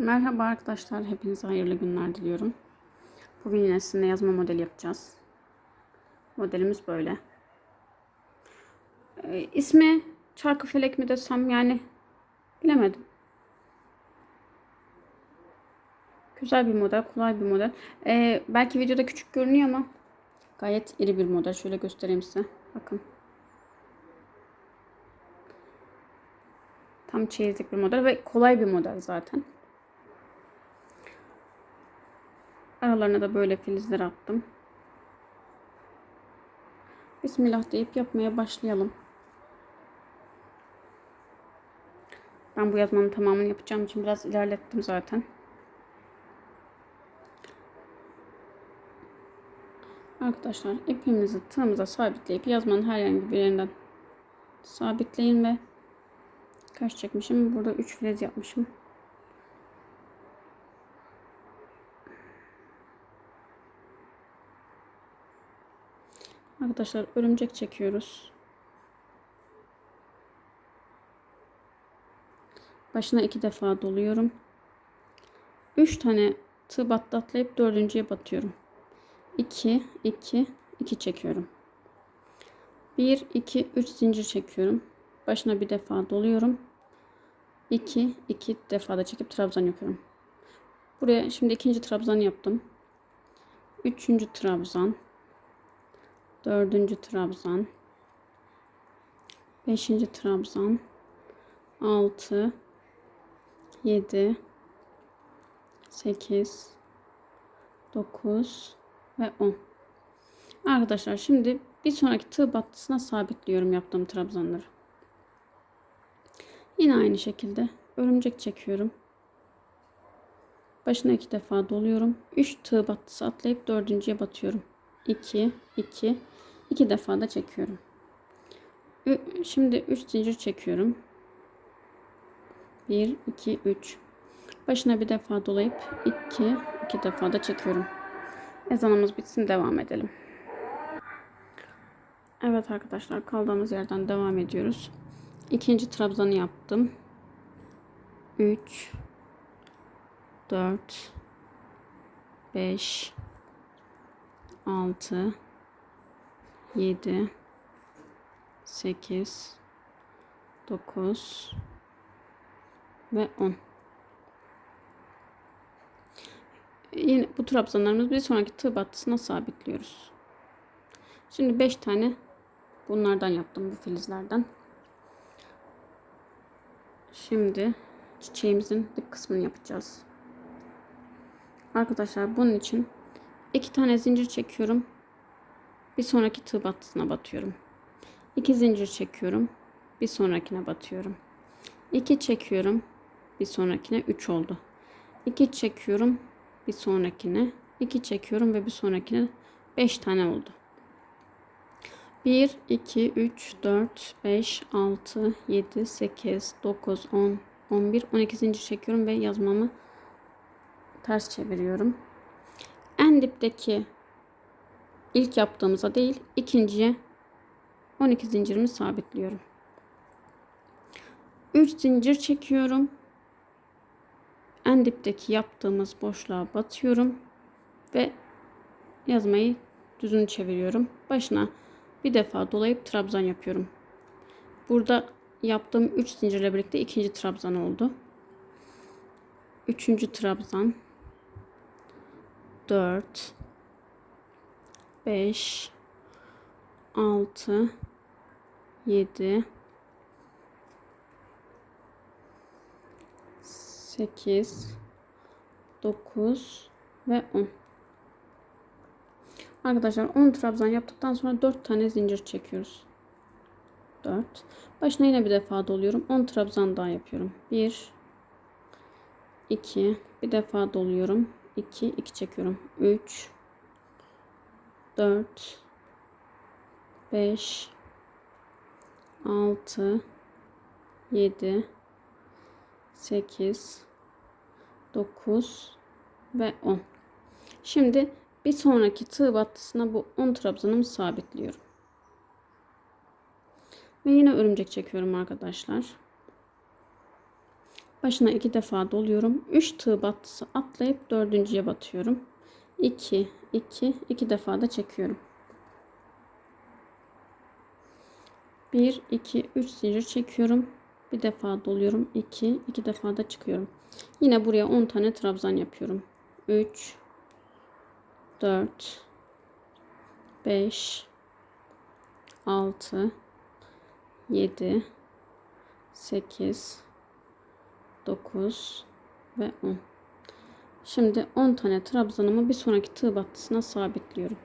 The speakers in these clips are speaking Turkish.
Merhaba arkadaşlar, hepinize hayırlı günler diliyorum. Bugün yine sizinle yazma modeli yapacağız. Modelimiz böyle. Ee, ismi çarkı felek mi desem yani bilemedim. Güzel bir model, kolay bir model. Ee, belki videoda küçük görünüyor ama gayet iri bir model. Şöyle göstereyim size. Bakın. Tam çeyizlik bir model ve kolay bir model zaten. Aralarına da böyle filizler attım. Bismillah deyip yapmaya başlayalım. Ben bu yazmanın tamamını yapacağım için biraz ilerlettim zaten. Arkadaşlar ipimizi tığımıza sabitleyip yazmanın herhangi bir yerinden sabitleyin ve kaç çekmişim? Burada 3 filez yapmışım. Arkadaşlar örümcek çekiyoruz. Başına iki defa doluyorum. Üç tane tığ battı atlayıp dördüncüye batıyorum. 2 2 2 çekiyorum. 1 2 3 zincir çekiyorum. Başına bir defa doluyorum. 2 2 defa da çekip trabzan yapıyorum. Buraya şimdi ikinci trabzan yaptım. Üçüncü trabzan. Dördüncü trabzan. Beşinci trabzan. Altı. Yedi. Sekiz. Dokuz. Ve on. Arkadaşlar şimdi bir sonraki tığ battısına sabitliyorum yaptığım trabzanları. Yine aynı şekilde örümcek çekiyorum. Başına iki defa doluyorum. 3 tığ battısı atlayıp dördüncüye batıyorum. 2 2 2 defa da çekiyorum. Şimdi 3 zincir çekiyorum. 1 2 3 Başına bir defa dolayıp 2 2 defa da çekiyorum. Ezanımız bitsin devam edelim. Evet arkadaşlar kaldığımız yerden devam ediyoruz. İkinci trabzanı yaptım. 3 4 5 6 7 8 9 ve 10 Yine bu trabzanlarımız bir sonraki tığ battısına sabitliyoruz. Şimdi 5 tane bunlardan yaptım bu filizlerden. Şimdi çiçeğimizin dip kısmını yapacağız. Arkadaşlar bunun için iki tane zincir çekiyorum. Bir sonraki tığ battısına batıyorum. İki zincir çekiyorum. Bir sonrakine batıyorum. İki çekiyorum. Bir sonrakine 3 oldu. İki çekiyorum. Bir sonrakine 2 çekiyorum ve bir sonrakine 5 tane oldu. 1 2 3 4 5 6 7 8 9 10 11 12 zincir çekiyorum ve yazmamı ters çeviriyorum. En dipteki ilk yaptığımıza değil ikinciye 12 zincirimi sabitliyorum. 3 zincir çekiyorum. En dipteki yaptığımız boşluğa batıyorum ve yazmayı düzünü çeviriyorum. Başına bir defa dolayıp trabzan yapıyorum. Burada yaptığım 3 zincirle birlikte ikinci trabzan oldu. Üçüncü trabzan 4 5 6 7 8 9 ve 10 Arkadaşlar 10 trabzan yaptıktan sonra 4 tane zincir çekiyoruz. 4 başına yine bir defa doluyorum. 10 trabzan daha yapıyorum. 1 2 bir defa doluyorum. 2 2 çekiyorum. 3 4 5 6 7 8 9 ve 10. Şimdi bir sonraki tığ battısına bu 10 trabzanımı sabitliyorum. Ve yine örümcek çekiyorum arkadaşlar. Başına iki defa doluyorum. 3 tığ battısı atlayıp dördüncüye batıyorum. 2 2 2 defa da çekiyorum. 1 2 3 zincir çekiyorum. Bir defa doluyorum. 2 2 defa da çıkıyorum. Yine buraya 10 tane trabzan yapıyorum. 3 4 5 6 7 8 9 ve 10. Şimdi 10 tane trabzanımı bir sonraki tığ battısına sabitliyorum.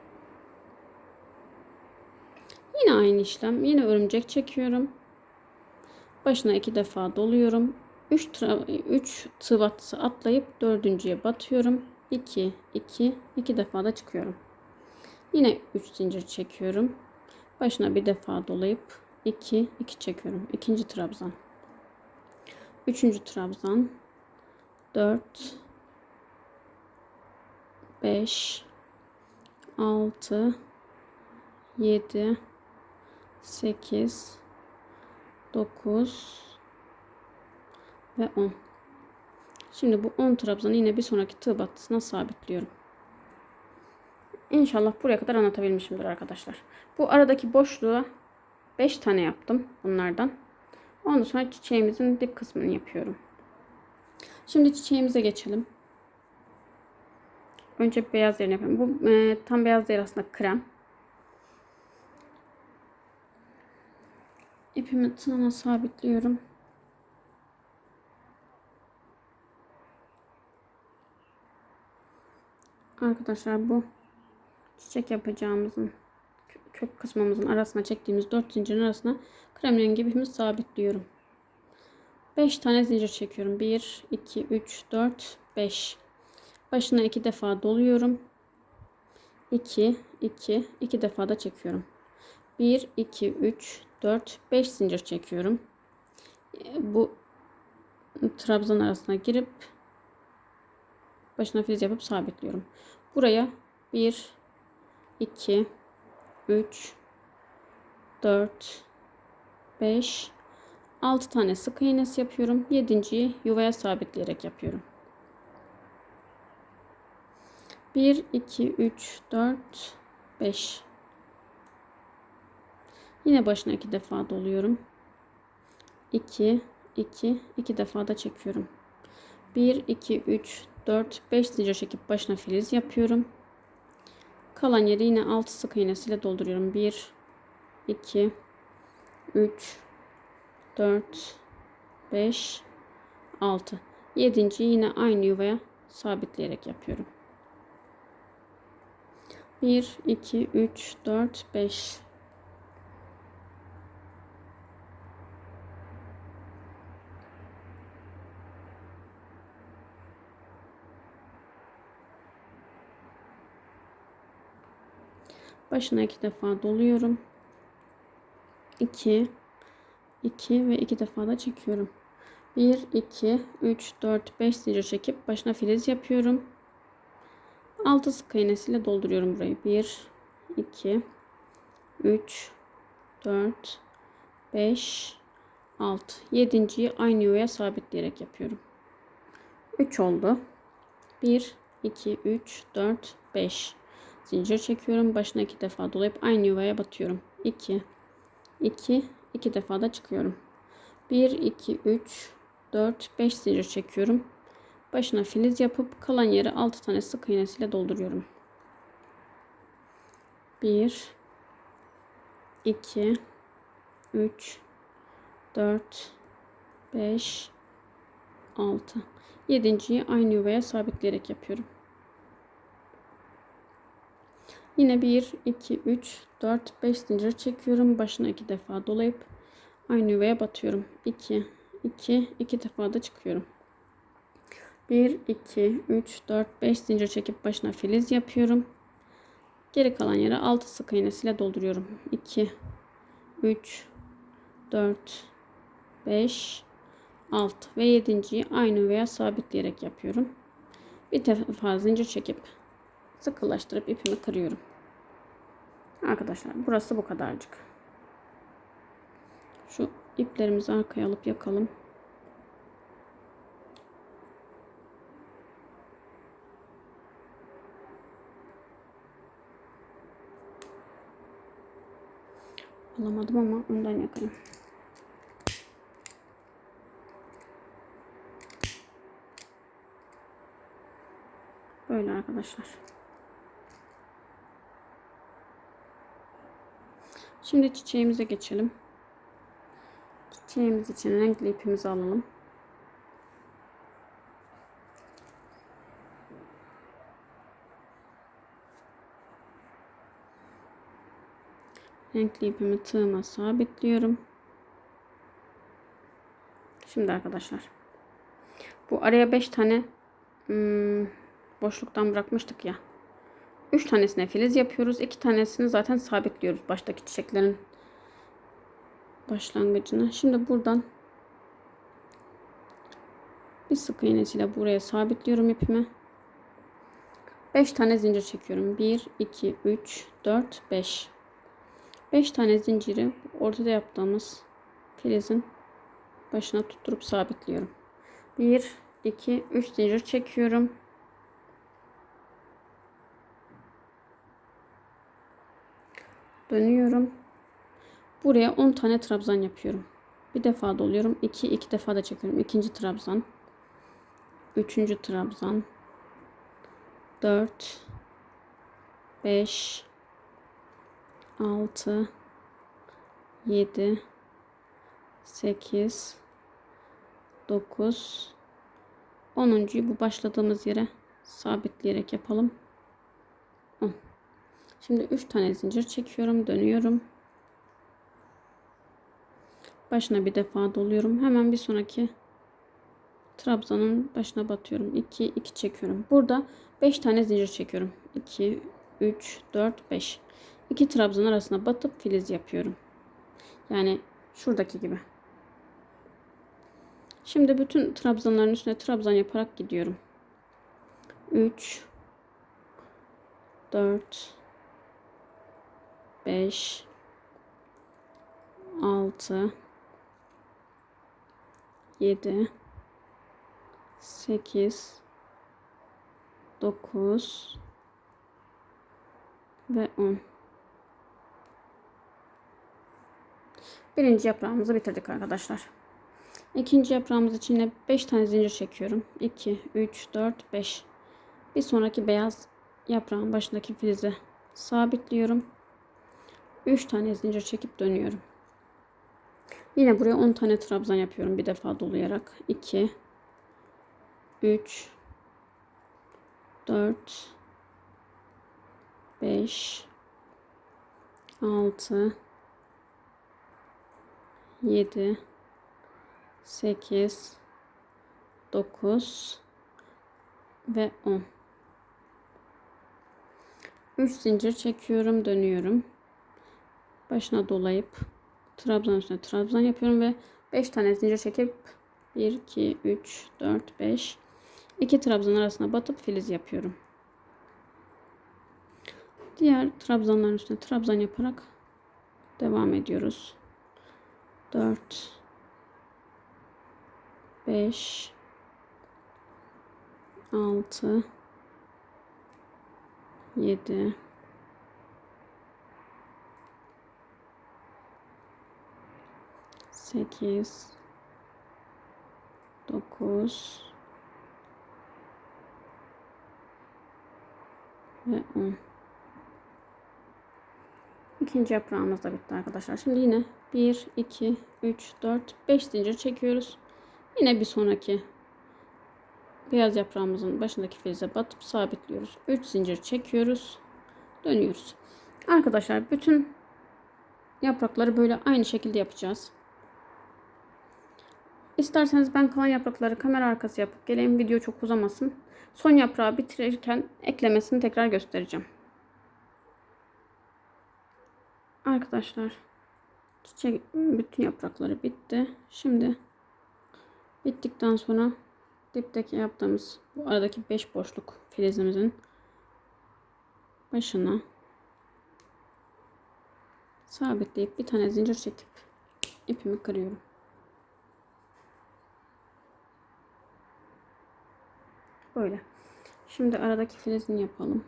Yine aynı işlem. Yine örümcek çekiyorum. Başına iki defa doluyorum. 3 3 tığ battısı atlayıp dördüncüye batıyorum. 2 2 2 defa da çıkıyorum. Yine 3 zincir çekiyorum. Başına bir defa dolayıp 2 2 çekiyorum. İkinci trabzan. Üçüncü trabzan. 4 5 6 7 8 9 ve 10. Şimdi bu 10 trabzanı yine bir sonraki tığ battısına sabitliyorum. İnşallah buraya kadar anlatabilmişimdir arkadaşlar. Bu aradaki boşluğa 5 tane yaptım bunlardan. Ondan sonra çiçeğimizin dip kısmını yapıyorum. Şimdi çiçeğimize geçelim. Önce beyaz yerini yapıyorum. Bu e, tam beyaz değil aslında krem. İpimi tığına sabitliyorum. Arkadaşlar bu çiçek yapacağımızın kök kısmımızın arasına çektiğimiz 4 zincirin arasına krem rengi ipimi sabitliyorum. 5 tane zincir çekiyorum. 1, 2, 3, 4, 5. Başına 2 defa doluyorum. 2, 2, 2 defa da çekiyorum. 1, 2, 3, 4, 5 zincir çekiyorum. Bu trabzan arasına girip başına filiz yapıp sabitliyorum. Buraya 1, 2, 3, 4, 5, 6 tane sık iğnesi yapıyorum. 7.yi yuvaya sabitleyerek yapıyorum. 1, 2, 3, 4, 5. Yine başına iki defa doluyorum. 2, 2, 2 defa da çekiyorum. 1, 2, 3, 4, 5 zincir çekip başına filiz yapıyorum. Kalan yeri yine 6 sık iğnesiyle dolduruyorum. 1, 2, 3, 4, 5, 6. 7. yine aynı yuvaya sabitleyerek yapıyorum. 1, 2, 3, 4, 5. Başına iki defa doluyorum. 2 2 ve 2 defa da çekiyorum. 1 2 3 4 5 zincir çekip başına filiz yapıyorum. 6 sık iğnesiyle dolduruyorum burayı. 1 2 3 4 5 6 7.yi aynı yuvaya sabitleyerek yapıyorum. 3 oldu. 1 2 3 4 5 zincir çekiyorum. Başına iki defa dolayıp aynı yuvaya batıyorum. 2 2 2 defa da çıkıyorum. 1 2 3 4 5 zincir çekiyorum. Başına filiz yapıp kalan yeri 6 tane sık iğnesiyle dolduruyorum. 1 2 3 4 5 6 7.yi aynı yuvaya sabitleyerek yapıyorum. Yine 1, 2, 3, 4, 5 zincir çekiyorum. Başına 2 defa dolayıp aynı yuvaya batıyorum. 2, 2, 2 defa da çıkıyorum. 1, 2, 3, 4, 5 zincir çekip başına filiz yapıyorum. Geri kalan yere 6 sık iğnesiyle dolduruyorum. 2, 3, 4, 5, 6 ve 7.yi aynı yuvaya sabitleyerek yapıyorum. Bir defa zincir çekip sıkılaştırıp ipimi kırıyorum. Arkadaşlar burası bu kadarcık. Şu iplerimizi arkaya alıp yakalım. Alamadım ama ondan yakayım. Böyle arkadaşlar. Şimdi çiçeğimize geçelim. Çiçeğimiz için renkli ipimizi alalım. Renkli ipimi tığıma sabitliyorum. Şimdi arkadaşlar. Bu araya 5 tane hmm, boşluktan bırakmıştık ya. 3 tanesine filiz yapıyoruz. 2 tanesini zaten sabitliyoruz baştaki çiçeklerin başlangıcına. Şimdi buradan bir sık iğnesiyle buraya sabitliyorum ipimi. 5 tane zincir çekiyorum. 1 2 3 4 5 5 tane zinciri ortada yaptığımız filizin başına tutturup sabitliyorum. 1 2 3 zincir çekiyorum. Dönüyorum. Buraya 10 tane trabzan yapıyorum. Bir defa doluyorum. 2 2 defa da çekiyorum. İkinci trabzan. Üçüncü trabzan. 4 5 6 7 8 9 10'uncuyu bu başladığımız yere sabitleyerek yapalım. 10. Şimdi 3 tane zincir çekiyorum, dönüyorum. Başına bir defa doluyorum. Hemen bir sonraki trabzanın başına batıyorum. 2 2 çekiyorum. Burada 5 tane zincir çekiyorum. 2 3 4 5. 2 trabzan arasına batıp filiz yapıyorum. Yani şuradaki gibi. Şimdi bütün trabzanların üstüne trabzan yaparak gidiyorum. 3 4 5 6 7 8 9 ve 10 Birinci yaprağımızı bitirdik arkadaşlar. İkinci yaprağımız için de 5 tane zincir çekiyorum. 2, 3, 4, 5. Bir sonraki beyaz yaprağın başındaki filizi sabitliyorum. 3 tane zincir çekip dönüyorum. Yine buraya 10 tane trabzan yapıyorum bir defa dolayarak. 2 3 4 5 6 7 8 9 ve 10 3 zincir çekiyorum dönüyorum başına dolayıp trabzan üstüne trabzan yapıyorum ve 5 tane zincir çekip 1 2 3 4 5 2 trabzan arasına batıp filiz yapıyorum. Diğer trabzanların üstüne trabzan yaparak devam ediyoruz. 4 5 6 7 8 9 ve 10 İkinci yaprağımız da bitti arkadaşlar. Şimdi yine 1, 2, 3, 4, 5 zincir çekiyoruz. Yine bir sonraki beyaz yaprağımızın başındaki filize batıp sabitliyoruz. 3 zincir çekiyoruz. Dönüyoruz. Arkadaşlar bütün yaprakları böyle aynı şekilde yapacağız. İsterseniz ben kalan yaprakları kamera arkası yapıp geleyim. Video çok uzamasın. Son yaprağı bitirirken eklemesini tekrar göstereceğim. Arkadaşlar çiçek bütün yaprakları bitti. Şimdi bittikten sonra dipteki yaptığımız bu aradaki 5 boşluk filizimizin başına sabitleyip bir tane zincir çekip ipimi kırıyorum. Böyle. Şimdi aradaki filizini yapalım.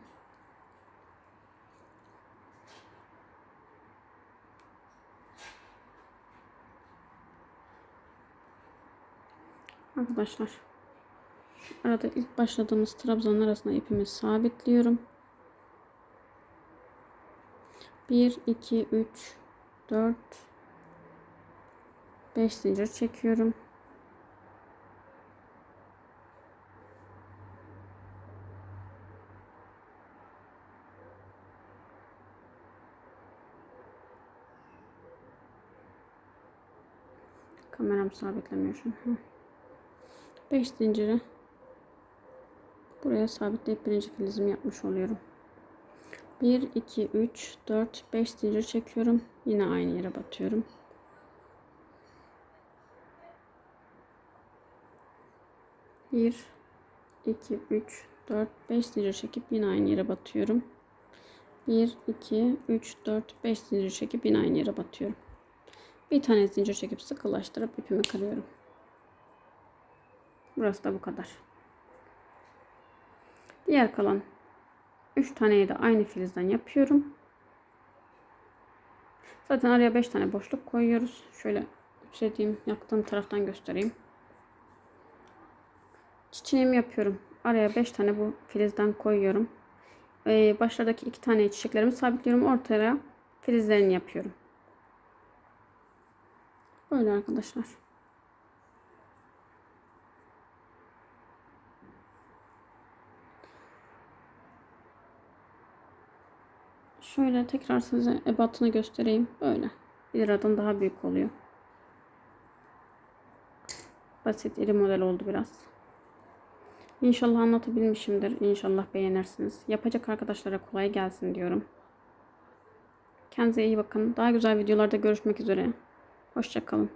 Arkadaşlar şu arada ilk başladığımız trabzanın arasına ipimi sabitliyorum. 1 2 3 4 5 zincir çekiyorum. Kameram sabitlemiyor şu an. 5 zinciri buraya sabitleyip birinci filizimi yapmış oluyorum. 1 2 3 4 5 zincir çekiyorum. Yine aynı yere batıyorum. Bir, iki, üç, dört, beş zincir çekip yine aynı yere batıyorum. Bir, iki, üç, dört, beş zincir çekip yine aynı yere batıyorum. Bir tane zincir çekip sıkılaştırıp ipimi kırıyorum. Burası da bu kadar. Diğer kalan 3 taneyi de aynı filizden yapıyorum. Zaten araya 5 tane boşluk koyuyoruz. Şöyle yüklediğim, yaktığım taraftan göstereyim. Çiçeğimi yapıyorum. Araya 5 tane bu filizden koyuyorum. Ee, başlardaki 2 tane çiçeklerimi sabitliyorum. Ortaya filizlerini yapıyorum. Böyle arkadaşlar. Şöyle tekrar size ebatını göstereyim. Böyle. 1 liradan daha büyük oluyor. Basit iri model oldu biraz. İnşallah anlatabilmişimdir. İnşallah beğenirsiniz. Yapacak arkadaşlara kolay gelsin diyorum. Kendinize iyi bakın. Daha güzel videolarda görüşmek üzere. Hoşçakalın.